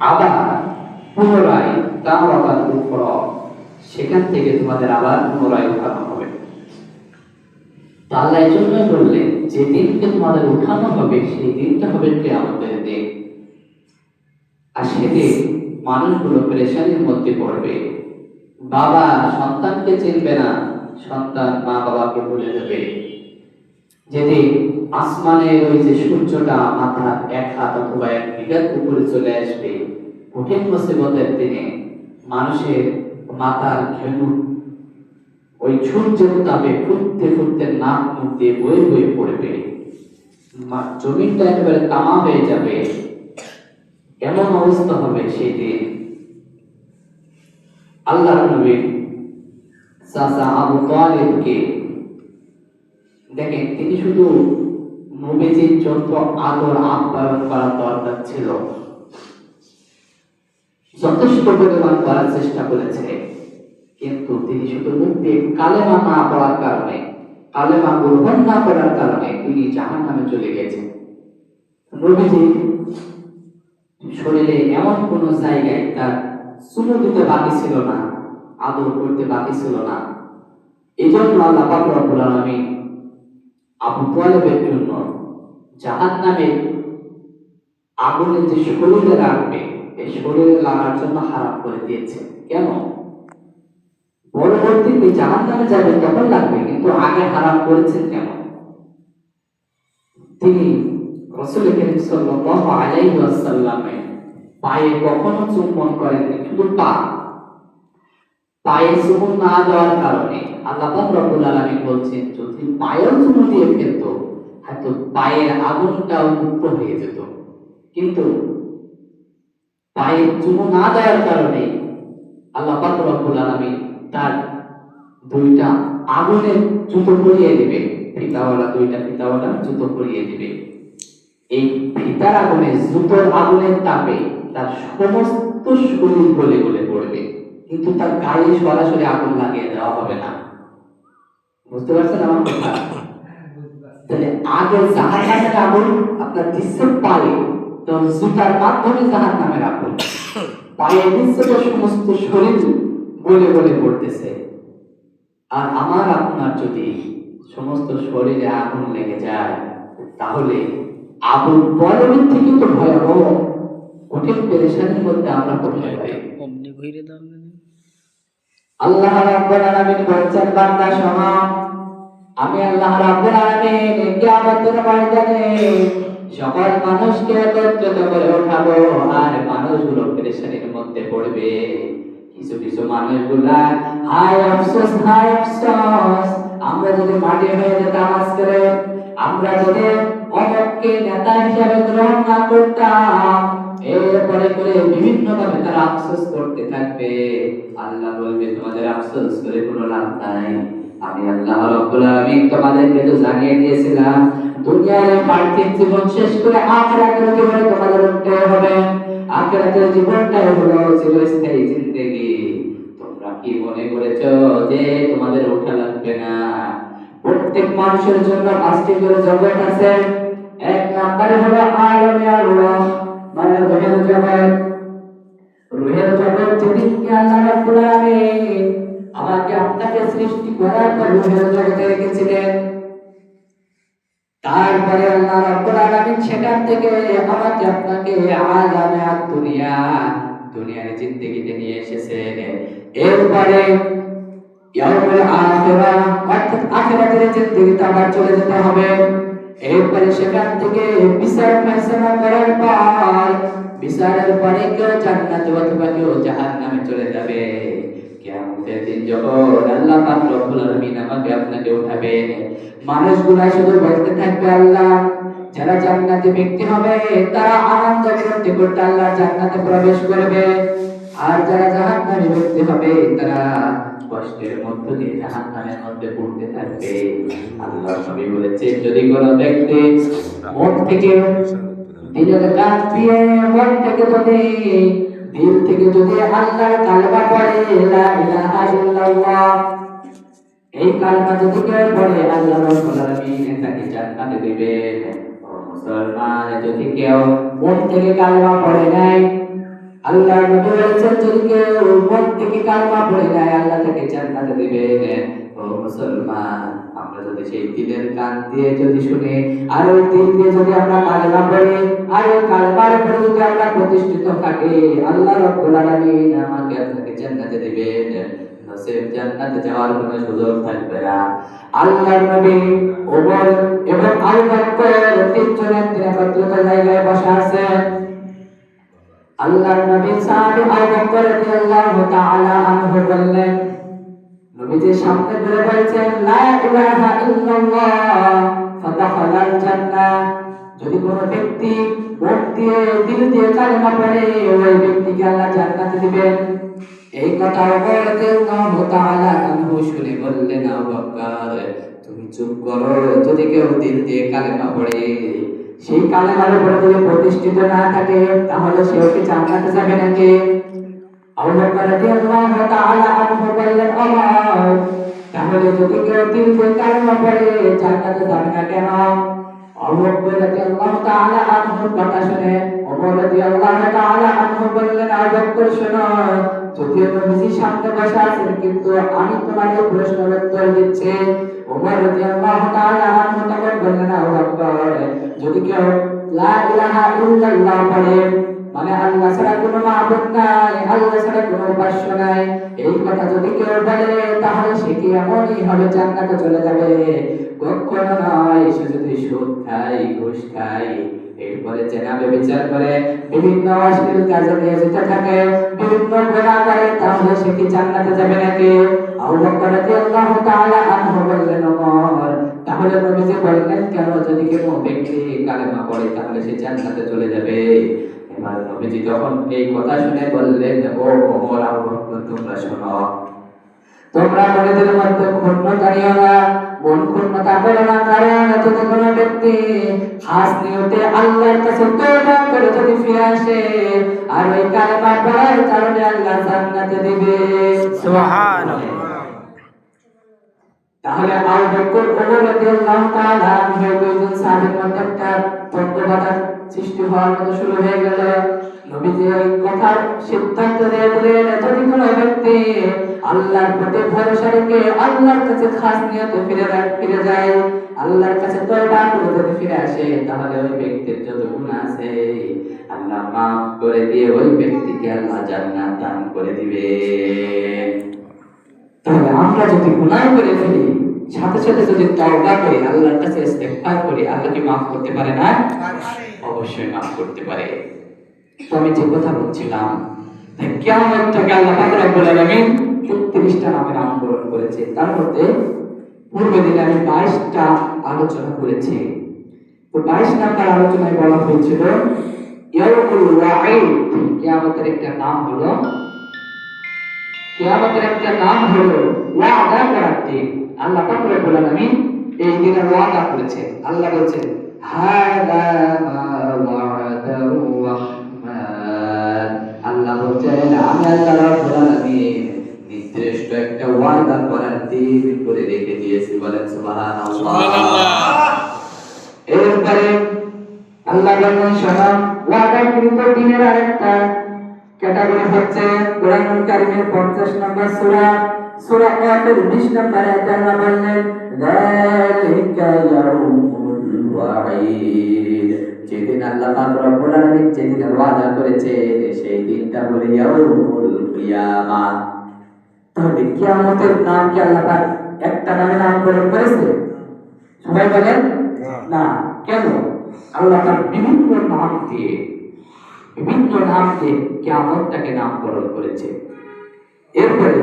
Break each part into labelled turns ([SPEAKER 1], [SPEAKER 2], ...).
[SPEAKER 1] আবার পুনরায় তাওরাতাল উখরা সেখান থেকে তোমাদের আবার পুনরায় উঠানো হবে। তা আল্লাহ এই জন্যই বললেন, যে দিনকে তোমাদের উঠানো হবে, সেই দিনটা হবে কেয়ামতের দিন। আর সেদিন মানুষগুলো পেরেশানির মধ্যে পড়বে। বাবা সন্তানকে চিনবে না, সন্তান মা বাবাকে ভুলে দেবে যেদিন আসমানে ওই যে সূর্যটা মাথার এক হাত অথবা এক বিঘাত উপরে চলে আসবে, কঠিন মুসিবতের দিনে মানুষের মাথার ঘেনু ওই সূর্যের তাপে ফুটতে ফুটতে নাক মুখ দিয়ে বয়ে বয়ে পড়বে। জমিনটা একেবারে তামা হয়ে যাবে। এমন অবস্থা হবে সেই দিন? আল্লাহ নবী চাচা আবু তালেবকে দেখেন, তিনি শুধু নবীজির যত আদর আপ্যায়ন করার দরকার ছিল, যথেষ্ট পরিমাণ করার চেষ্টা করেছে, কিন্তু তিনি শুধু দিয়ে কালেমা না পড়ার কারণে, কালেমা গ্রহণ না করার কারণে তিনি জাহান নামে চলে গেছেন। নবীজি শরীরে এমন কোন জায়গায় তার চুমু দিতে বাকি ছিল না, আদর করতে বাকি ছিল না। এই জন্য আল্লাহ রব্বুল আলামিন আবু তালেবের জন্য জাহান নামে আগুনে যে শরীরে রাখবে এই শরীরে লাগার জন্য হারাম করে দিয়েছে। কেন? পরবর্তীতে জাহান নামে যাবে তখন লাগবে, কিন্তু আগে হারাম করেছেন কেন? তিনি রসুল করিম সাল্লাল্লাহু আলাইহি ওয়াসাল্লামের পায়ে কখনো চুম্বন করেননি, শুধু পা। পায়ে চুমু না দেওয়ার কারণে আল্লাহ রব্বুল আলামিন বলছেন, যদি পায়ের চুমু দিয়ে ফেলতো, হয়তো পায়ের আগুনটাও মুক্ত হয়ে যেত। কিন্তু পায়ের চুমু না দেওয়ার কারণে আল্লাহ রব্বুল আলামিন তার দুইটা আগুনের জুতো পরিয়ে দিবে, ফিতাওয়ালা, দুইটা ফিতাওয়ালা জুতো পরিয়ে দিবে। এই ফিতার আগুনে জুতোর আগুনের তাপে তার সমস্ত শরীর গলে গলে পড়বে। কিন্তু তার গায়ে সরাসরি আগুন লাগিয়ে দেওয়া হবে না। বুঝতে পারছেন আমার কথা? তাহলে আগে জাহান নামের আগুন, আপনার পায়ে? তো জুতার মাধ্যমে জাহান নামের আগুন। পায়ে সমস্ত শরীর গলে গলে পড়তেছে। আর আমার আপনার যদি সমস্ত শরীরে আগুন লেগে যায়, তাহলে আগুন পরবর্তী থেকে তো ভয়াবহ। কঠিন পেরেশানির মধ্যে আমরা পড়তে পারি।
[SPEAKER 2] অমনি ঘুরে
[SPEAKER 1] আল্লাহ রাব্বুল আলামিন বলছেন, বান্দা, শোনো। আমি আল্লাহ রাব্বুল আলামিন কিয়ামতের ময়দানে সকল মানুষকে একত্রিত করে উঠাবো আর মানুষগুলো পেরেশানির মধ্যে পড়বে। কিছু কিছু মানুষগুলা হায় আফসোস হায় আফসোস, আমরা যদি মাটি হয়ে যেতাম আজকে আমরা যদি অমককে নেতা হিসাবে গ্রহণ না করতাম এরপরে করে বিভিন্ন ভাবে তারা আফসোস করতে থাকবে। আল্লাহ বলবে, তোমাদের আফসোস করে কোনো লাভ নাই। আমি আল্লাহ রাব্বুল আলামিন তোমাদেরকে তো জানিয়ে দিয়েছিলাম, দুনিয়ার পার্থিব জীবন শেষ করে আখিরাতের জীবনে তোমাদের উঠতে হবে। আখিরাতের জীবনটাই হলো চিরস্থায়ী জিন্দেগি। তোমরা কি মনে করেছ যে তোমাদের ওঠা লাগবে না? প্রত্যেক মানুষের জন্য পাঁচটি করে জগৎ আছে। এক নম্বরে হলো আলমে আল্লাহ মানে রুহের জগৎ রুহের জগৎ যেদিনকে আল্লাহ রাব্বুল আমাকে আপনাকে সৃষ্টি করার পর রুহের জগতে রেখেছিলেন। তারপরে আল্লাহ রাব্বুল আলামিন সেখান থেকে আমাকে আপনাকে আলামে দুনিয়া দুনিয়ার জিন্দেগিতে নিয়ে এসেছেন। এরপরে ইয়াউমুল আখিরা অর্থাৎ আখিরাতের জিন্দেগিতে আবার চলে যেতে হবে। এরপরে সেখান শুধু বলতে থাকবে, আল্লাহ, যারা জান্নাতে ব্যক্তি হবে, তারা আনন্দ করতে করতে আল্লাহ জান্নাতে প্রবেশ করবে। আর যারা জাহান্নামী ব্যক্তি হবে, তারা কষ্টের মধ্য দিয়ে জাহান্নামের মধ্যে পড়তে থাকবে। আল্লাহ নবী বলেছেন, যদি কোনো ব্যক্তি মন থেকে দিলের কান দিয়ে মন থেকে যদি, দিল থেকে যদি আল্লাহর কালেমা পড়ে, লা ইলাহা ইল্লাল্লাহ, এই কালেমা যদি কেউ পড়ে, আল্লাহ রাব্বুল আলামিন তাকে জান্নাতে দিবেন। মুসলমান যদি কেউ মন থেকে কালেমা পড়ে নাই আল্লাহ নবী বলেছেন যদি কেউ মন থেকে কালমা পড়ে যায়, আল্লাহ তাকে জান্নাতে দিবেন ও মুসলমান, আমরা যদি সেই দিলের কান দিয়ে যদি শুনি, আর ওই দিল দিয়ে যদি আমরা কালেমা পড়ি, আর ওই উপরে যদি আমরা প্রতিষ্ঠিত থাকি, আল্লাহ রাব্বুল আলামিন আমাকে আপনাকে জান্নাতে দিবেন দিন জায়গায় আছেন। আল্লাহর নবী সাহাবী আবু বকর রাদিয়াল্লাহু তাআলা আনহু বললেন নবীজির সামনে ধরে বলছেন, লা ইলাহা ইল্লাল্লাহ, ফাদাখালাল জান্নাহ। যদি কোনো ব্যক্তি মুখ দিয়ে, দিল দিয়ে কালেমা পড়ে, ওই ব্যক্তিকে আল্লাহ জান্নাতে দিবেন। এই কথা ওমর রাদিয়াল্লাহু তাআলা আনহু শুনে বললেন, আবু বকর, তুমি চুপ করো। যদি কেউ দিল দিয়ে কালেমা পড়ে সেই কালেমার উপরে যদি প্রতিষ্ঠিত না থাকে, তাহলে সেও কি জান্নাতে যাবে নাকি? তাহলে যদি কেউ পড়ে, জান্নাতে যাবে না কেন? শুনে কিন্তু আমি এই প্রশ্নের উত্তর দিচ্ছি। যদি কেউ পড়ে মানে আল্লাহ ছাড়া কোনো মাবুদ নাই, আল্লাহ ছাড়া কোনো উপাস্য নাই, এই কথা যদি কেউ বলে, তাহলে সে কি এমনই হবে জান্নাতে চলে যাবে? কখনো নয়, সে যদি সুদ ঘুষ এরপরে জেনাবে বিচার করে, বিভিন্ন অশ্লীল কাজে থাকে, বিভিন্ন গুনাহ করে, তাহলে সে কি জান্নাতে যাবে নাকি? আবু তাহলে নবীজি বললেন কেন? যদি কেউ ব্যক্তি কালেমা পড়ে, তাহলে সে জান্নাতে চলে যাবে। এবার নবীজি এই কথা শুনে বললেন, ও ওমর তোমরা শোনো। তোমরা মধ্যে না, মন ক্ষুণ্ণতা করো না, কারণ যদি ব্যক্তি নিয়তে আল্লাহর কাছে করে যদি ফিরে আসে, আর ওই কালেমা পড়ার কারণে আল্লাহ জান্নাতে দিবে। তাহলে আবু বকর ওমর সৃষ্টি হওয়ার মতো শুরু হয়ে গেল। নবীজি সিদ্ধান্ত দিয়ে যদি ব্যক্তি আল্লাহর প্রতি ভরসা রেখে আল্লাহর কাছে নিয়তে ফিরে ফিরে যায়। আল্লাহর কাছে তওবা করে যদি ফিরে আসে তাহলে ওই ব্যক্তির যত গুনাহ আছে, আল্লাহ মাফ করে দিয়ে ওই ব্যক্তিকে আল্লাহ জান্নাত দান করে দিবে তাহলে আমরা যদি গুনাহ করে ফেলি, সাথে সাথে যদি তওবা করি, আল্লাহর কাছে ইস্তেগফার করি, আল্লাহ কি মাফ করতে পারে না? অবশ্যই মাফ করতে পারে। তো আমি যে কথা বলছিলাম কিয়ামত থেকে আল্লাহ পাক রব্বুল আলামিন 33টা নামে নামকরণ করেছে। তার মধ্যে পূর্বে দিনে আমি 22টা আলোচনা করেছি। তো 22 নাম্বার আলোচনায় বলা হয়েছিল, ইয়াউমুল ওয়াঈদ, কিয়ামতের একটা নাম হলো কিয়ামতের একটা নাম হলো ওয়াদা দিন আল্লাহ পাক রব্বুল আলামিন এই দিনের ওয়াদা করেছে আল্লাহ বলছেন হাদা মা ওয়াদার রহমান। আল্লাহ বলছেন আমি আল্লাহ রব্বুল আলামিন নির্দিষ্ট একটা ওয়াদা করার দিন করে রেখে দিয়েছি। বলেন সুবহানাল্লাহ। এরপরে আল্লাহ বলেন শোনো ওয়াদাকৃত দিনের আরেকটা ক্যাটাগরি হচ্ছে কোরআনুল কারীমের 50 নম্বর সূরা। সূরা কাফের 20 নম্বর আয়াতে আল্লাহ বললেন যালিকা ইয়াউমুল ওয়াঈদ। যেদিন আল্লাহ পাক রব্বুল আলামিন যেদিন ওয়াদা করেছে সেই দিনটা হলো ইয়াউমুল কিয়ামা। তাহলে কিয়ামতের নাম কি আল্লাহ পাক একটা নামে নামকরণ করেছে? সবাই বলেন না। কেন? আল্লাহ তার বিভিন্ন নাম দিয়ে বিভিন্ন নাম দিয়ে কেয়ামতটাকে নামকরণ করেছে। এরপরে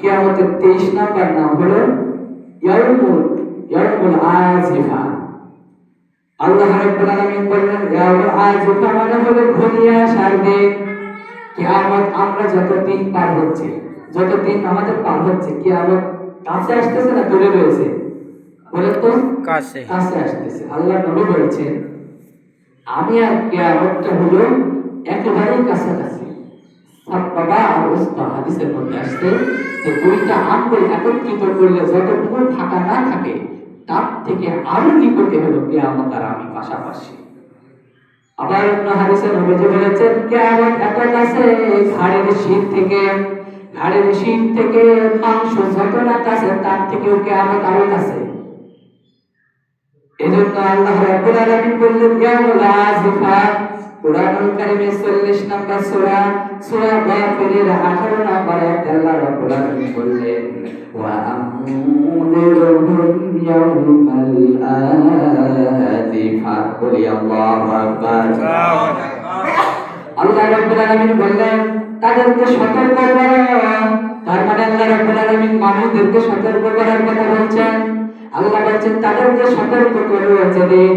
[SPEAKER 1] কেয়ামতের তেইশ নাম্বার নাম হলো ইয়াউমুল ইয়াউমুল আজিফা আল্লাহ রাব্বুল আলামিন বললেন ইয়াউমুল আজিফা মানে হলো ঘনিয়ে দিন। কিয়ামত আমরা যত দিন পার হচ্ছে যত দিন আমাদের পার হচ্ছে কিয়ামত কাছে আসতেছে না দূরে রয়েছে? বলে তো
[SPEAKER 2] কাছে।
[SPEAKER 1] কাছে আসতেছে। আল্লাহ নবী বলছেন আমি আর কিয়ামতটা হলো একেবারেই কাছাকাছি। সাব্বাবা আর হাদিসের মধ্যে আসছে যে দুইটা আঙ্গুল একত্রিত করলে যতটুকু ফাঁকা না থাকে, তার থেকে আরও নিকটে হলো কিয়ামত আর আমি পাশাপাশি। আবার অন্য হাদিসে নবীজি বলেছেন কিয়ামত এত কাছে, ঘাড়ের শীত থেকে, ঘাড়ের শীত থেকে মাংস যত না কাছে, তার থেকেও কিয়ামত আরও কাছে। এজন্য আল্লাহ রাব্বুল আলামিন বললেন, ইয়াউমুল আজিফা কুরআনুল কারীমের 40 নম্বর সূরা সূরা গাফিরের 18 নম্বর আয়াতে আল্লাহ রাব্বুল আলামিন বললেন, ওয়া আমুদুরুহুম ইয়াউমাল আজিফা বলি, আল্লাহু আকবার। আল্লাহ রাব্বুল আলামিন বললেন, তাদেরকে সতর্ক করো। তার মানে আল্লাহ রাব্বুল আলামিন মানুষদেরকে সতর্ক করার কথা বলছেন। আল্লাহ বলছেন, তাদেরকে সতর্ক করো, যেদিন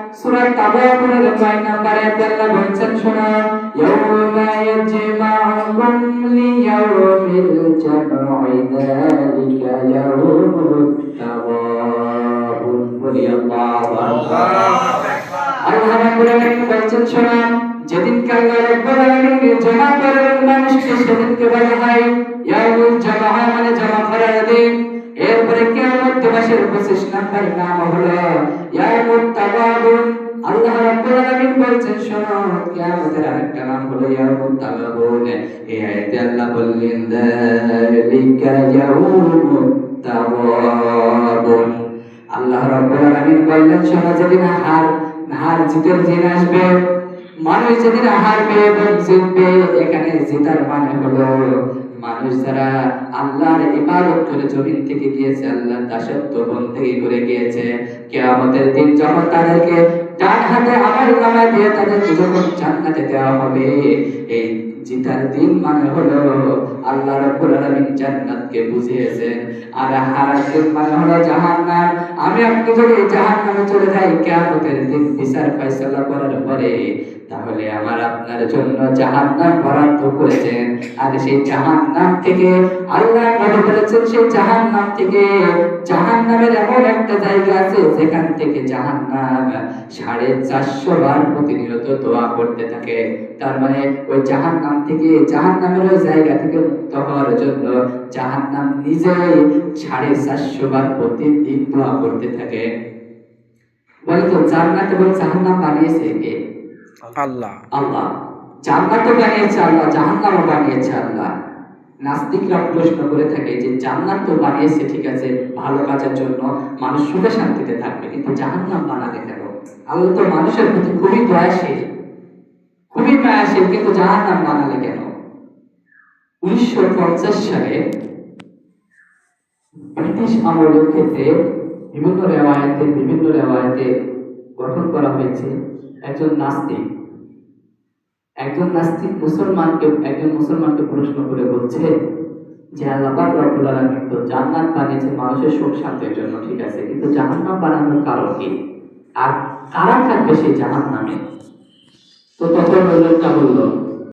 [SPEAKER 1] সূরা তাবারুনের 9 নম্বর আয়াতে আল্লাহ বলছেন, শোনো, ইয়াউমা ইয়াজমাউকুম লিয়াউমিল জামঈ যালিকা ইয়াউমুত তাওয়াবুন বলি আল্লাহু আকবার আল্লাহ রাব্বুল আলামিন বলছেন যেদিন আল্লাহ রাব্বুল জমা করবেন মানুষকে সেদিনকে বলা হয় ইয়াউমুল জামা মানে জমা করার দিন। এরপরে কিয়ামত দিবসের 25 নম্বর নাম হলো ইয়ামুত তাগাবুন আল্লাহ রাব্বুল আলামিন বলছেন, শোনো, কিয়ামতের আরেকটা নাম হলো ইয়ামুত তাগাবুন এই আয়াতে আল্লাহ বললেন যালিকা ইয়ামুত তাগাবুন আল্লাহ রাব্বুল আলামিন বললেন, শোনো, যেদিন হার হার জিতের দিন আসবে, মানুষ যেদিন হারবে এবং জিতবে, এখানে জেতার মানে হলো মানুষ যারা আল্লাহর ইবাদত করে জমিন থেকে গিয়েছে আল্লাহর দাসত্ব বন্দেগী করে গিয়েছে, কিয়ামতের দিন যখন তাদেরকে ডান হাতে আমার নামা দিয়ে তাদেরকে যখন জান্নাতে দেওয়া হবে। এই জিতার দিন মানে হলো আল্লাহ রাব্বুল আলামিন জান্নাতকে বুঝিয়েছেন। আর মানে হলো জাহান্নাম। আমি আপনি যদি জাহান্নামে চলে যাই, কিয়ামতের দিন বিচার ফয়সালা করার পরে। তাহলে আমার আপনার জন্য জাহান্নাম বরাদ্দ করেছেন। আর সেই জাহান্নাম থেকে আল্লাহ বলেছেন সেই জাহান্নাম থেকে জাহান্নামের এমন একটা জায়গা আছে, যেখান থেকে জাহান্নাম সাড়ে চারশো বার প্রতিনিয়ত দোয়া করতে থাকে। তার মানে ওই জাহান্নাম থেকে, জাহান্নামের ওই জায়গা থেকে হওয়ার জন্য জাহান্নাম নিজেই সাড়ে চারশো বার প্রতিদিন দোয়া করতে থাকে। বলে তো জান্নাত এবং জাহান্নাম বানিয়েছে কে?
[SPEAKER 2] আল্লাহ।
[SPEAKER 1] আল্লাহ। জান্নাতও বানিয়েছে আল্লাহ জাহান্নামও বানিয়েছে আল্লাহ। নাস্তিকরা প্রশ্ন করে থাকে যে জান্নাত তো বানিয়েছে ঠিক আছে ভালো কাজের জন্য মানুষ সুখে শান্তিতে থাকবে কিন্তু জাহান্নাম বানালে কেন? আল্লাহ তো মানুষের প্রতি খুবই দয়াশীল। খুবই মায়াশীল কিন্তু জাহান্নাম বানালে কেন? উনিশশো পঞ্চাশ সালে ব্রিটিশ আমলের ক্ষেত্রে বিভিন্ন রেওয়ায়তে বিভিন্ন রেওয়ায়তে গঠন করা হয়েছে একজন নাস্তিক। একজন নাস্তিক মুসলমানকে, একজন মুসলমানকে প্রশ্ন করে বলছে যে, আল্লাহ রব্বুল আলামিন তো জান্নাত বানিয়েছে, মানুষের সুখ শান্তির জন্য, ঠিক আছে? কিন্তু জাহান্নাম বানানোর কারণ কি? আর কারা থাকবে সেই জাহান্নামে? তো তখন লোকটা বলল